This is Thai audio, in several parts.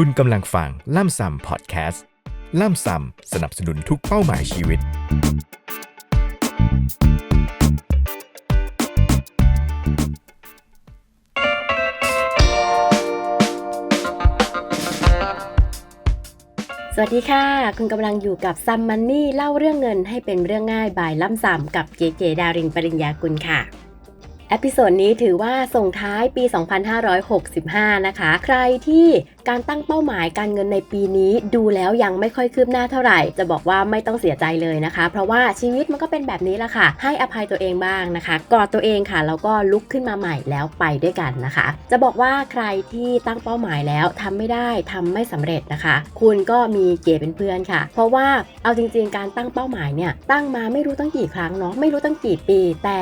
คุณกำลังฟังล่ำซำพอดแคสต์ล่ำซำสนับสนุนทุกเป้าหมายชีวิต สวัสดีค่ะ คุณกำลังอยู่กับซัมมันนี่เล่าเรื่องเงินให้เป็นเรื่องง่ายบายล่ำซำกับเจเจดารินปริญญากุลค่ะ เอพิโซดนี้ถือว่าส่งท้ายปี 2565 นะคะ ใครที่การตั้งเป้าหมายการเงินในปีนี้ดูแล้วยังไม่ค่อยคืบหน้าเท่าไหร่ จะบอกว่าไม่ต้องเสียใจเลยนะคะ เพราะว่าชีวิตมันก็เป็นแบบนี้แหละค่ะ ให้อภัยตัวเองบ้างนะคะกอดตัวเองค่ะแล้วก็ลุกขึ้นมาใหม่แล้วไปด้วยกันนะคะ จะบอกว่าใครที่ตั้งเป้าหมายแล้วทำไม่ได้ทำไม่สำเร็จนะคะ คุณก็มีเก๋เป็นเพื่อนค่ะ เพราะว่าเอาจริง ๆ การตั้งเป้าหมายเนี่ยตั้งมาไม่รู้ตั้งกี่ครั้งเนาะไม่รู้ตั้งกี่ปีแต่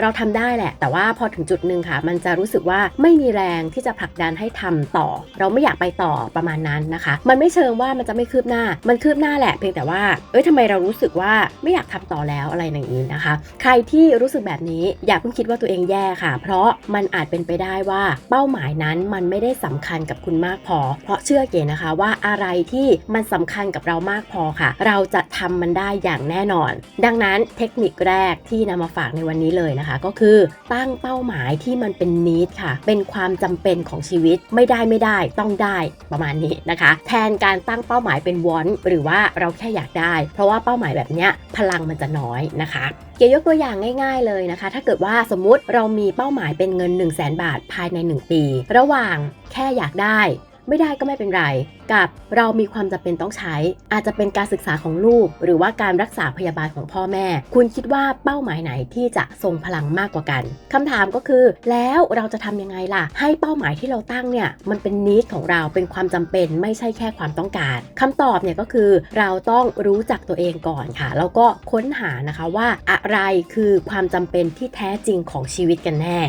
เราทำได้แหละ แต่ว่าพอถึงจุดหนึ่งค่ะ มันจะรู้สึกว่าไม่มีแรงที่จะผลักดันให้ทำต่อ เราไม่อยากไปต่อประมาณนั้นนะคะ มันไม่เชิงว่ามันจะไม่คืบหน้า มันคืบหน้าแหละ เพียงแต่ว่า เอ้ยทำไมเรารู้สึกว่าไม่อยากทำต่อแล้วอะไรอย่างนี้นะคะ ใครที่รู้สึกแบบนี้อย่าเพิ่งคิดว่าตัวเองแย่ค่ะ เพราะมันอาจเป็นไปได้ว่าเป้าหมายนั้นมันไม่ได้สำคัญกับคุณมากพอ เพราะเชื่อเก๋นะคะว่าอะไรที่มันสำคัญกับเรามากพอค่ะ เราจะทำมันได้อย่างแน่นอน ดังนั้นเทคนิคแรกที่นำมาฝากในวันนี้เลยนะคะก็คือตั้งเป้าหมายที่มันเป็นนิดค่ะ เป็นความจำเป็นของชีวิตไม่ได้ไม่ได้ต้องได้ประมาณนี้นะคะ แทนการตั้งเป้าหมายเป็นวอนหรือว่าเราแค่อยากได้ เพราะว่าเป้าหมายแบบเนี้ยพลังมันจะน้อยนะคะเกยกตัวอย่างง่าย ๆเลยนะคะ ถ้าเกิดว่าสมมุติเรามีเป้าหมายเป็นเงิน 1 0 0 0 0แบาทภายใน 1 ปี ระหว่างแค่อยากได้ ไม่ได้ก็ไม่เป็นไร กับเรามีความจำเป็นต้องใช้ อาจจะเป็นการศึกษาของลูก หรือว่าการรักษาพยาบาลของพ่อแม่ คุณคิดว่าเป้าหมายไหนที่จะทรงพลังมากกว่ากันคำถามก็คือ แล้วเราจะทำยังไงล่ะ ให้เป้าหมายที่เราตั้งเนี่ยมันเป็นนิดของเราเป็นความจำเป็นไม่ใช่แค่ความต้องการคำตอบเนี่ยก็คือเราต้องรู้จักตัวเองก่อนค่ะ แล้วก็ค้นหานะคะว่าอะไรคือความจำเป็นที่แท้จริงของชีวิตกันแน่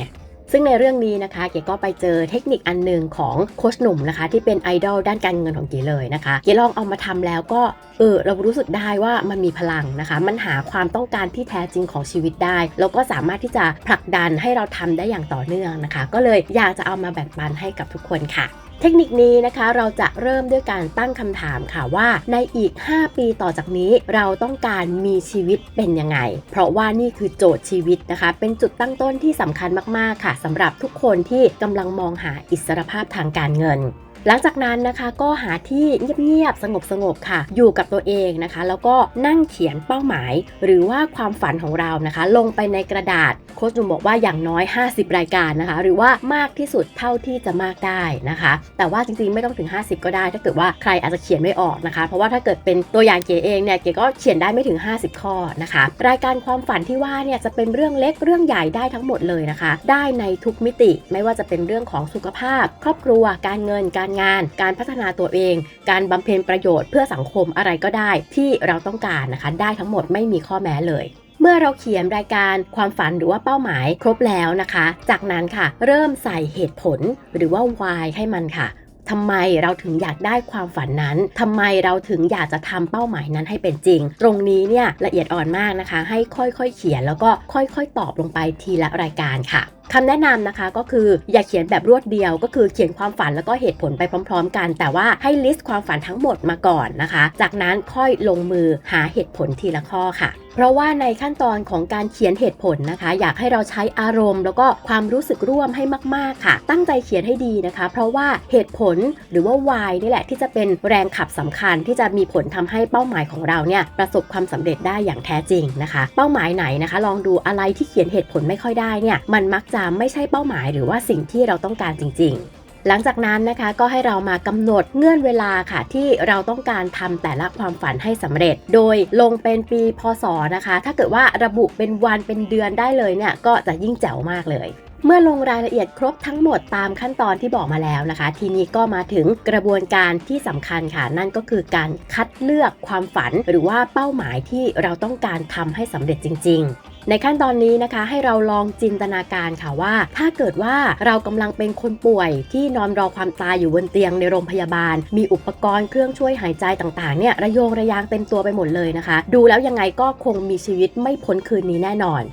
ซึ่งในเรื่องนี้นะคะเก๋ก็ไปเจอเทคนิคอันหนึ่งของโคชหนุ่มนะคะ ที่เป็นไอดอลด้านการเงินของเก๋เลยนะคะเก๋ลองเอามาทำแล้วก็เออเรารู้สึกได้ว่ามันมีพลังนะคะ มันหาความต้องการที่แท้จริงของชีวิตได้แล้วก็สามารถที่จะผลักดันให้เราทำได้อย่างต่อเนื่องนะคะ ก็เลยอยากจะเอามาแบ่งปันให้กับทุกคนค่ะ เทคนิคนี้นะคะเราจะเริ่มด้วยการตั้งคำถามค่ะว่า ในอีก 5 ปีต่อจากนี้เราต้องการมีชีวิตเป็นยังไง เพราะว่านี่คือโจทย์ชีวิตนะคะ เป็นจุดตั้งต้นที่สำคัญมากๆค่ะสำหรับทุกคนที่กำลังมองหาอิสรภาพทางการเงิน หลังจากนั้นนะคะก็หาที่เงียบๆสงบๆค่ะ อยู่กับตัวเองนะคะ แล้วก็นั่งเขียนเป้าหมาย หรือว่าความฝันของเรานะคะ ลงไปในกระดาษโค้ชจุมบอกว่าอย่างน้อย 50 รายการนะคะ หรือว่ามากที่สุดเท่าที่จะมากได้นะคะ แต่ว่าจริงๆไม่ต้องถึง 50 ก็ได้ ถ้าเกิดว่าใครอาจจะเขียนไม่ออกนะคะ เพราะว่าถ้าเกิดเป็นตัวอย่างเก๋เองเนี่ยเก๋ก็เขียนได้ไม่ถึง 50 ข้อนะคะ รายการความฝันที่ว่าเนี่ยจะเป็นเรื่องเล็กเรื่องใหญ่ได้ทั้งหมดเลยนะคะ ได้ในทุกมิติไม่ว่าจะเป็นเรื่องของสุขภาพ ครอบครัวการเงินการงาน การพัฒนาตัวเอง การบำเพ็ญประโยชน์เพื่อสังคมอะไรก็ได้ที่เราต้องการนะคะ ได้ทั้งหมดไม่มีข้อแม้เลยเมื่อเราเขียนรายการความฝันหรือว่าเป้าหมายครบแล้วนะคะ จากนั้นค่ะ เริ่มใส่เหตุผลหรือว่า why ให้มันค่ะทำไมเราถึงอยากได้ความฝันนั้น ทำไมเราถึงอยากจะทำเป้าหมายนั้นให้เป็นจริง ตรงนี้เนี่ยละเอียดอ่อนมากนะคะ ให้ค่อยๆเขียนแล้วก็ค่อยๆ ตอบลงไปทีละรายการค่ะ คำแนะนำนะคะก็คืออย่าเขียนแบบรวดเดียว ก็คือเขียนความฝันแล้วก็เหตุผลไปพร้อม ๆ กัน แต่ว่าให้ลิสต์ความฝันทั้งหมดมาก่อนนะคะ จากนั้นค่อยลงมือหาเหตุผลทีละข้อค่ะเพราะว่าในขั้นตอนของการเขียนเหตุผลนะคะ อยากให้เราใช้อารมณ์ แล้วก็ความรู้สึกร่วมให้มาก ๆ ค่ะ ตั้งใจเขียนให้ดีนะคะ เพราะว่าเหตุผลหรือว่า why นี่แหละที่จะเป็นแรงขับสำคัญที่จะมีผลทำให้เป้าหมายของเราเนี่ยประสบความสำเร็จได้อย่างแท้จริงนะคะ เป้าหมายไหนนะคะ ลองดูอะไรที่เขียนเหตุผลไม่ค่อยได้เนี่ยมันมักจะไม่ใช่เป้าหมายหรือว่าสิ่งที่เราต้องการจริง ๆ หลังจากนั้นนะคะก็ให้เรามากำหนดเงื่อนเวลาค่ะ ที่เราต้องการทำแต่ละความฝันให้สำเร็จ โดยลงเป็นปีพศนะคะ ถ้าเกิดว่าระบุเป็นวันเป็นเดือนได้เลยเนี่ยก็จะยิ่งแจ๋วมากเลยเมื่อลงรายละเอียดครบทั้งหมดตามขั้นตอนที่บอกมาแล้วนะคะ ทีนี้ก็มาถึงกระบวนการที่สำคัญค่ะ นั่นก็คือการคัดเลือกความฝันหรือว่าเป้าหมายที่เราต้องการทำให้สำเร็จจริง ๆ ในขั้นตอนนี้นะคะให้เราลองจินตนาการค่ะว่า ถ้าเกิดว่าเรากำลังเป็นคนป่วย ที่นอนรอความตายอยู่บนเตียงในโรงพยาบาล มีอุปกรณ์เครื่องช่วยหายใจต่างๆเนี่ยระโยงระยางเต็มตัวไปหมดเลยนะคะ ดูแล้วยังไงก็คงมีชีวิตไม่พ้นคืนนี้แน่นอน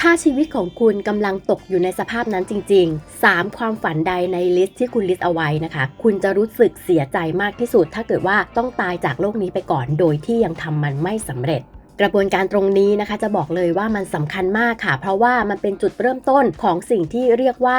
ถ้าชีวิตของคุณกำลังตกอยู่ในสภาพนั้นจริง ๆ 3 ความฝันใดในลิสต์ที่คุณลิสต์เอาไว้นะคะ คุณจะรู้สึกเสียใจมากที่สุด ถ้าเกิดว่าต้องตายจากโลกนี้ไปก่อน โดยที่ยังทำมันไม่สำเร็จ กระบวนการตรงนี้นะคะจะบอกเลยว่ามันสำคัญมากค่ะ เพราะว่ามันเป็นจุดเริ่มต้นของสิ่งที่เรียกว่า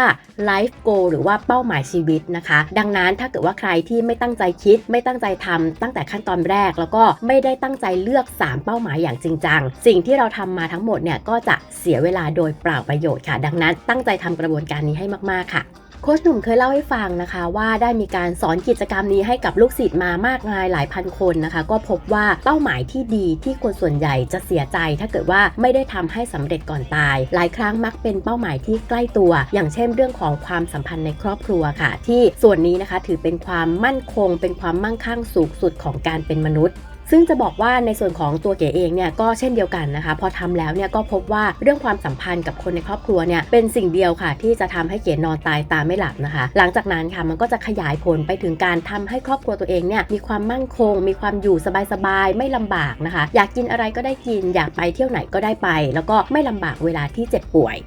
life goal หรือว่าเป้าหมายชีวิตนะคะ ดังนั้นถ้าเกิดว่าใครที่ไม่ตั้งใจคิด ไม่ตั้งใจทำตั้งแต่ขั้นตอนแรก แล้วก็ไม่ได้ตั้งใจเลือก 3 เป้าหมายอย่างจริงจังสิ่งที่เราทำมาทั้งหมดเนี่ยก็จะเสียเวลาโดยเปล่าประโยชน์ค่ะ ดังนั้นตั้งใจทำกระบวนการนี้ให้มากๆค่ะ โค้ชหนุ่มเคยเล่าให้ฟังนะคะ ว่าได้มีการสอนกิจกรรมนี้ให้กับลูกศิษย์มามากมายหลายพันคนนะคะ ก็พบว่าเป้าหมายที่ดีที่คนส่วนใหญ่จะเสียใจ ถ้าเกิดว่าไม่ได้ทำให้สำเร็จก่อนตาย หลายครั้งมักเป็นเป้าหมายที่ใกล้ตัว อย่างเช่นเรื่องของความสัมพันธ์ในครอบครัวค่ะ ที่ส่วนนี้นะคะถือเป็นความมั่นคง เป็นความมั่งคั่งสูงสุดของการเป็นมนุษย์ ซึ่งจะบอกว่าในส่วนของตัวเก๋เองเนี่ยก็เช่นเดียวกันนะคะ พอทำแล้วเนี่ยก็พบว่าเรื่องความสัมพันธ์กับคนในครอบครัวเนี่ยเป็นสิ่งเดียวค่ะ ที่จะทำให้เก๋นอนตายตาไม่หลับนะคะ หลังจากนั้นค่ะมันก็จะขยายผลไปถึงการทำให้ครอบครัวตัวเองเนี่ยมีความมั่นคง มีความอยู่สบายๆไม่ลำบากนะคะ อยากกินอะไรก็ได้กินอยากไปเที่ยวไหนก็ได้ไป แล้วก็ไม่ลำบากเวลาที่เจ็บป่วย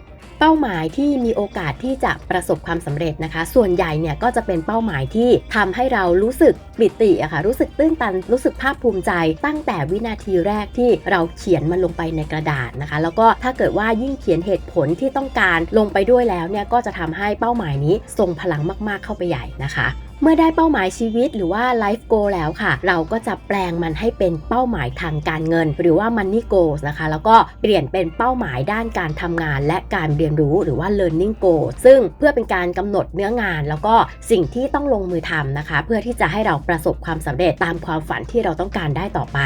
เป้าหมายที่มีโอกาสที่จะประสบความสำเร็จนะคะ ส่วนใหญ่เนี่ยก็จะเป็นเป้าหมายที่ทำให้เรารู้สึกปิติอะค่ะรู้สึกตื้นตันรู้สึกภาคภูมิใจ ตั้งแต่วินาทีแรกที่เราเขียนมันลงไปในกระดาษนะคะ แล้วก็ถ้าเกิดว่ายิ่งเขียนเหตุผลที่ต้องการลงไปด้วยแล้วเนี่ยก็จะทำให้เป้าหมายนี้ทรงพลังมาก ๆเข้าไปใหญ่นะคะ เมื่อได้เป้าหมายชีวิตหรือว่า life goal แล้วค่ะ เราก็จะแปลงมันให้เป็นเป้าหมายทางการเงิน หรือว่า money goals นะคะ แล้วก็เปลี่ยนเป็นเป้าหมายด้านการทำงานและการเรียนรู้หรือว่า learning goals ซึ่งเพื่อเป็นการกำหนดเนื้องาน แล้วก็สิ่งที่ต้องลงมือทำนะคะ เพื่อที่จะให้เราประสบความสำเร็จตามความฝันที่เราต้องการได้ต่อไป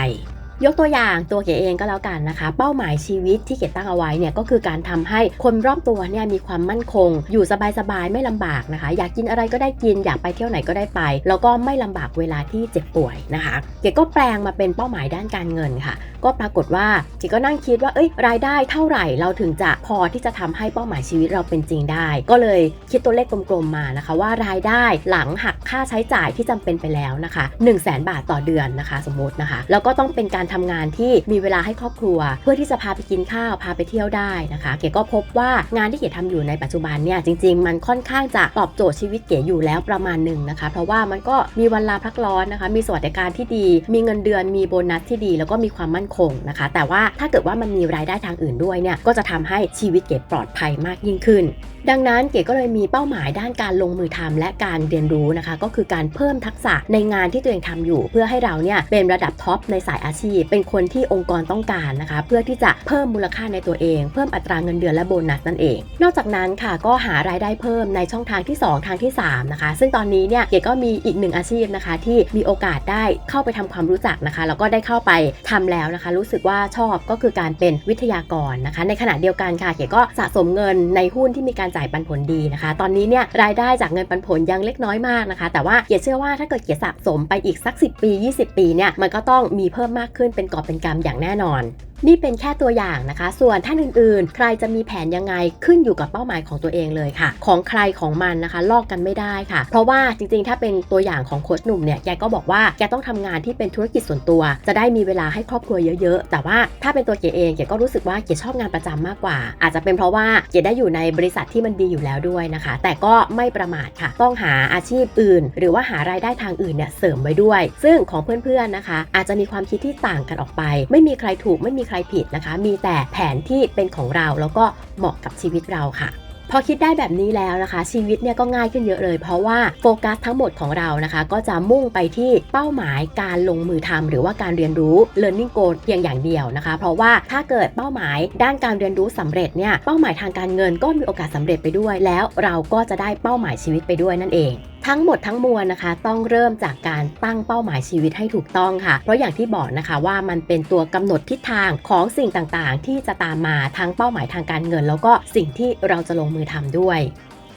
ยกตัวอย่างตัวเก๋เองก็แล้วกันนะคะ เป้าหมายชีวิตที่เก๋ตั้งเอาไว้เนี่ยก็คือการทำให้คนรอบตัวเนี่ยมีความมั่นคง อยู่สบายๆไม่ลำบากนะคะ อยากกินอะไรก็ได้กินอยากไปเที่ยวไหนก็ได้ไป แล้วก็ไม่ลำบากเวลาที่เจ็บป่วยนะคะ เก๋ก็แปลงมาเป็นเป้าหมายด้านการเงินค่ะ ก็ปรากฏว่าเก๋ก็นั่งคิดว่าเอ้ยรายได้เท่าไหร่เราถึงจะพอที่จะทำให้เป้าหมายชีวิตเราเป็นจริงได้ ก็เลยคิดตัวเลขกลมๆมานะคะ ว่ารายได้หลังหักค่าใช้จ่ายที่จำเป็นไปแล้วนะคะ 1 0 0 0 0แบาทต่อเดือนนะคะ สมมตินะคะ แล้วก็ต้องเป็นการทำงานที่มีเวลาให้ครอบครัว เพื่อที่จะพาไปกินข้าวพาไปเที่ยวได้นะคะเก๋ก็พบว่างานที่เก๋ทำอยู่ในปัจจุบันเนี่ยจริง ๆ มันค่อนข้างจะตอบโจทย์ชีวิตเก๋อยู่แล้วประมาณหนึ่งนะคะ เพราะว่ามันก็มีวันลาพักร้อนนะคะ มีสวัสดิการที่ดี มีเงินเดือนมีโบนัสที่ดี แล้วก็มีความมั่นคงนะคะ แต่ว่าถ้าเกิดว่ามันมีรายได้ทางอื่นด้วยเนี่ยก็จะทำให้ชีวิตเก๋ปลอดภัยมากยิ่งขึ้น ดังนั้นเก๋ก็เลยมีเป้าหมายด้านการลงมือทำและการเรียนรู้นะคะ ก็คือการเพิ่มทักษะในงานที่ตัวเองทำอยู่ เพื่อให้เราเนี่ยเป็นระดับท็อปในสายอาชีพเป็นคนที่องค์กรต้องการนะคะ เพื่อที่จะเพิ่มมูลค่าในตัวเอง เพิ่มอัตราเงินเดือนและโบนัสนั่นเอง นอกจากนั้นค่ะก็หารายได้เพิ่มในช่องทางที่ 2 ทางที่ 3 นะคะ ซึ่งตอนนี้เนี่ยเก๋ก็มีอีกหนึ่งอาชีพนะคะ ที่มีโอกาสได้เข้าไปทำความรู้จักนะคะแล้วก็ได้เข้าไปทำแล้วนะคะ รู้สึกว่าชอบก็คือการเป็นวิทยากรนะคะ ในขณะเดียวกันค่ะเก๋ก็สะสมเงินในหุ้นที่มีการจ่ายปันผลดีนะคะ ตอนนี้เนี่ยรายได้จากเงินปันผลยังเล็กน้อยมากนะคะ แต่ว่าเก๋เชื่อว่าถ้าเกิดเก๋สะสมไปอีกสัก 10 ปี 20 ปีเนี่ยมันก็ต้องมีเพิ่มมากขึ้นเป็นกอบเป็นกำอย่างแน่นอน นี่เป็นแค่ตัวอย่างนะคะ ส่วนท่านอื่นๆ ใครจะมีแผนยังไงขึ้นอยู่กับเป้าหมายของตัวเองเลยค่ะ ของใครของมันนะคะลอกกันไม่ได้ค่ะ เพราะว่าจริงๆ ถ้าเป็นตัวอย่างของโค้ชหนุ่มเนี่ยแกก็บอกว่าแกต้องทำงานที่เป็นธุรกิจส่วนตัว จะได้มีเวลาให้ครอบครัวเยอะๆ แต่ว่าถ้าเป็นตัวเกเองเกก็รู้สึกว่าเกชอบงานประจำมากกว่า อาจจะเป็นเพราะว่าเกได้อยู่ในบริษัทที่มันดีอยู่แล้วด้วยนะคะ แต่ก็ไม่ประมาทค่ะ ต้องหาอาชีพอื่น หรือว่าหารายได้ทางอื่นเนี่ยเสริมไว้ด้วย ซึ่งของเพื่อนๆนะคะ อาจจะมีความคิดที่ต่างกันออกไป ไม่มีใครถูกไม่มีใครผิดนะคะ มีแต่แผนที่เป็นของเราแล้วก็เหมาะกับชีวิตเราค่ะพอคิดได้แบบนี้แล้วนะคะ ชีวิตเนี่ยก็ง่ายขึ้นเยอะเลย เพราะว่าโฟกัสทั้งหมดของเรานะคะ ก็จะมุ่งไปที่เป้าหมายการลงมือทำหรือว่าการเรียนรู้ learning goal เพียงอย่างเดียวนะคะ เพราะว่าถ้าเกิดเป้าหมายด้านการเรียนรู้สำเร็จเนี่ยเป้าหมายทางการเงินก็มีโอกาสสำเร็จไปด้วย แล้วเราก็จะได้เป้าหมายชีวิตไปด้วยนั่นเอง ทั้งหมดทั้งมวลนะคะ ต้องเริ่มจากการตั้งเป้าหมายชีวิตให้ถูกต้องค่ะ เพราะอย่างที่บอกนะคะว่ามันเป็นตัวกำหนดทิศทางของสิ่งต่างๆ ที่จะตามมาทั้งเป้าหมายทางการเงิน แล้วก็สิ่งที่เราจะลงมือทำด้วย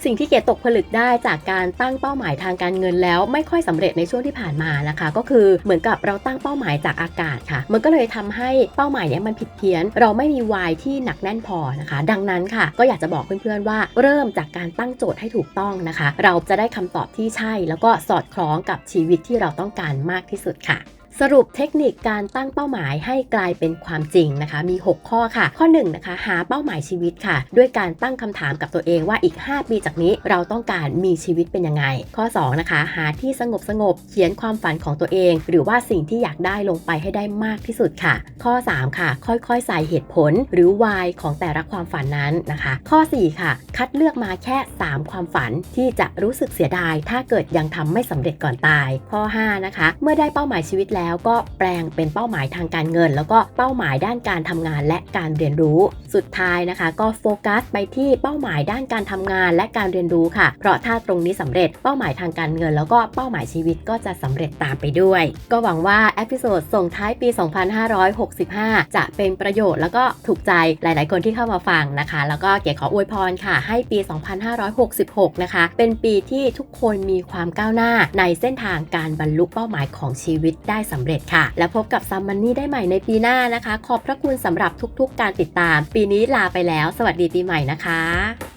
สิ่งที่เกดตกผลึกได้จากการตั้งเป้าหมายทางการเงินแล้ว ไม่ค่อยสำเร็จในช่วงที่ผ่านมานะคะ ก็คือเหมือนกับเราตั้งเป้าหมายจากอากาศค่ะ มันก็เลยทำให้เป้าหมายเนี้ยมันผิดเพี้ยน เราไม่มีวายที่หนักแน่นพอนะคะ ดังนั้นค่ะ ก็อยากจะบอกเพื่อนๆว่า เริ่มจากการตั้งโจทย์ให้ถูกต้องนะคะ เราจะได้คำตอบที่ใช่ แล้วก็สอดคล้องกับชีวิตที่เราต้องการมากที่สุดค่ะ สรุปเทคนิคการตั้งเป้าหมายให้กลายเป็นความจริงนะคะ มี 6 ข้อค่ะ ข้อ1นนะคะหาเป้าหมายชีวิตค่ะ ด้วยการตั้งคำถามกับตัวเองว่าอีก 5 ปีจากนี้เราต้องการมีชีวิตเป็นยังไง ข้อ2นะคะหาที่สงบสงบเขียนความฝันของตัวเอง หรือว่าสิ่งที่อยากได้ลงไปให้ได้มากที่สุดค่ะ ข้อ 3 ค่ะ ค่อยๆ ใส่เหตุผลหรือ why ของแต่ละความฝันนั้นนะคะ ข้อ 4 ค่ะ คัดเลือกมาแค่ 3 ความฝันที่จะรู้สึกเสียดาย ถ้าเกิดยังทำไม่สำเร็จก่อนตาย ข้อ 5 นะคะ เมื่อได้เป้าหมายชีวิตแล้วแล้วก็แปลงเป็นเป้าหมายทางการเงิน แล้วก็เป้าหมายด้านการทำงานและการเรียนรู้ สุดท้ายนะคะ ก็โฟกัสไปที่เป้าหมายด้านการทำงานและการเรียนรู้ค่ะ เพราะถ้าตรงนี้สำเร็จเป้าหมายทางการเงิน แล้วก็เป้าหมายชีวิตก็จะสำเร็จตามไปด้วย ก็หวังว่าเอพิโซดส่งท้ายปี 2565 จะเป็นประโยชน์แล้วก็ถูกใจหลาย ๆ คนที่เข้ามาฟังนะคะ แล้วก็เก๋ขออวยพรค่ะ ให้ปี 2566 นะคะ เป็นปีที่ทุกคนมีความก้าวหน้าในเส้นทางการบรรลุเป้าหมายของชีวิตได้สำเร็จค่ะ แล้วพบกับซัมมันนี่ได้ใหม่ในปีหน้านะคะ ขอบพระคุณสำหรับทุกๆการติดตาม ปีนี้ลาไปแล้ว สวัสดีปีใหม่นะคะ